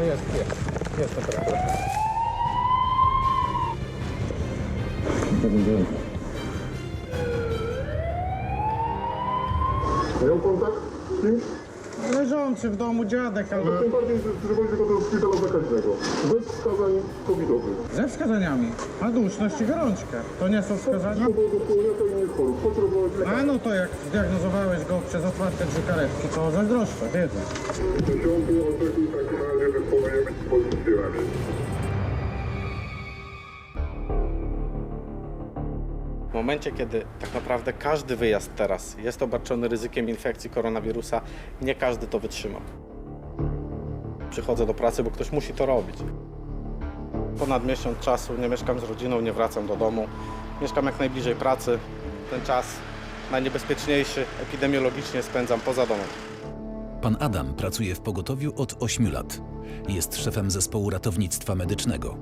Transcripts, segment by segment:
No jest, jest. Jest temperatura. Miał kontakt z kimś? Leżący w domu dziadek albo... Tym bardziej, że przywozili go do szpitala zakaźnego. Bez wskazań covidowych. Ze wskazaniami. Ma duszność i gorączkę. To nie są wskazania? To było do wspólniaka innych chorób. Chodź rozmawiać z A no to jak zdiagnozowałeś go przez otwarte drzwi karetki, to zazdroszczę, wiedzę. Dziesiąty oczekuj w takim razie W momencie, kiedy tak naprawdę każdy wyjazd teraz jest obarczony ryzykiem infekcji koronawirusa, nie każdy to wytrzyma. Przychodzę do pracy, bo ktoś musi to robić. Ponad miesiąc czasu nie mieszkam z rodziną, nie wracam do domu. Mieszkam jak najbliżej pracy. Ten czas najniebezpieczniejszy epidemiologicznie spędzam poza domem. Pan Adam pracuje w pogotowiu od 8 lat. Jest szefem zespołu ratownictwa medycznego.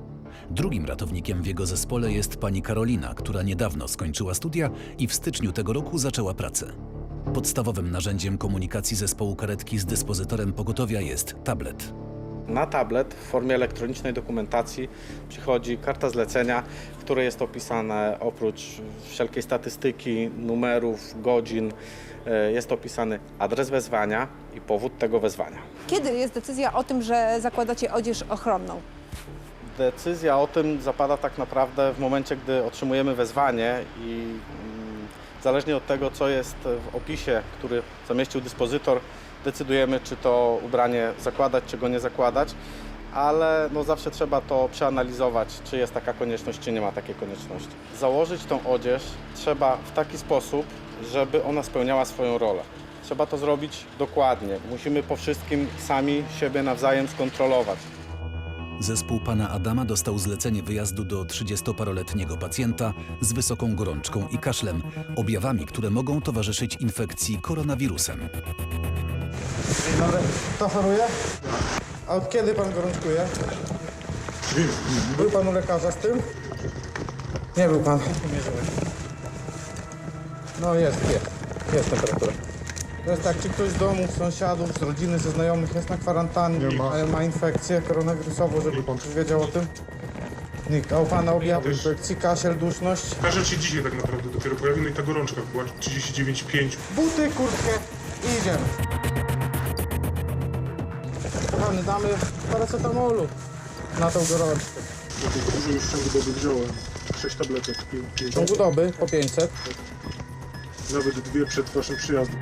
Drugim ratownikiem w jego zespole jest pani Karolina, która niedawno skończyła studia i w styczniu tego roku zaczęła pracę. Podstawowym narzędziem komunikacji zespołu karetki z dyspozytorem pogotowia jest tablet. Na tablet w formie elektronicznej dokumentacji przychodzi karta zlecenia, w której jest opisane oprócz wszelkiej statystyki, numerów, godzin, e, jest opisany adres wezwania i powód tego wezwania. Kiedy jest decyzja o tym, że zakładacie odzież ochronną? Decyzja o tym zapada tak naprawdę w momencie, gdy otrzymujemy wezwanie i mm, zależnie od tego, co jest w opisie, który zamieścił dyspozytor, decydujemy, czy to ubranie zakładać, czy go nie zakładać, ale no zawsze trzeba to przeanalizować, czy jest taka konieczność, czy nie ma takiej konieczności. Założyć tą odzież trzeba w taki sposób, żeby ona spełniała swoją rolę. Trzeba to zrobić dokładnie. Musimy po wszystkim sami siebie nawzajem skontrolować. Zespół pana Adama dostał zlecenie wyjazdu do 30-paroletniego pacjenta z wysoką gorączką i kaszlem, objawami, które mogą towarzyszyć infekcji koronawirusem. Dzień dobry. Kto choruje? A od kiedy pan gorączkuje? Był pan u lekarza z tym? Nie był pan. No jest, jest. Jest temperatura. To jest tak, czy ktoś z domu, z sąsiadów, z rodziny, ze znajomych jest na kwarantannie, Nie ma. ale ma infekcję koronawirusową, żeby pan wiedział o tym? Nikt. A u pana objawy Też. infekcji, kaszel, duszność? Każdy się dzisiaj tak naprawdę dopiero pojawił, no i ta gorączka była 39,5. Buty, kurtkę i idziemy. Kochany, damy paracetamolu na tą gorączkę. Dlatego dużo już w ciągu doby wziąłem. 6 tabletek. pię- W pięć. ciągu doby po 500. Nawet dwie przed waszym przyjazdem.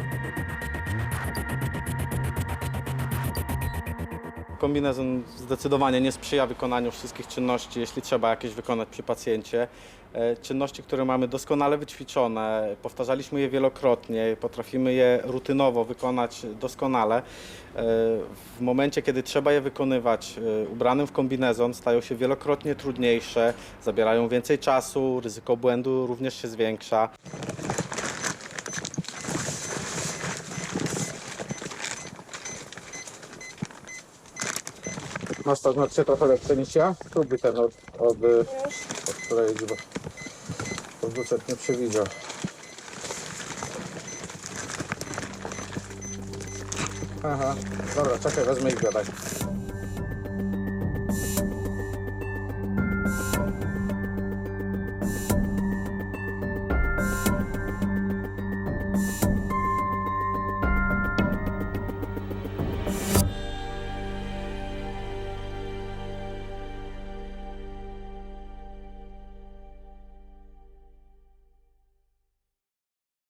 Kombinezon zdecydowanie nie sprzyja wykonaniu wszystkich czynności, jeśli trzeba jakieś wykonać przy pacjencie. E, Czynności, które mamy doskonale wyćwiczone, powtarzaliśmy je wielokrotnie, potrafimy je rutynowo wykonać doskonale. E, W momencie, kiedy trzeba je wykonywać e, ubranym w kombinezon, stają się wielokrotnie trudniejsze, zabierają więcej czasu, ryzyko błędu również się zwiększa. Masz to znaczy trochę lepsze niż ja? Próbuj ten od, od, od której bo producent nie przewidział. Aha, dobra, czekaj, wezmę i gadaj.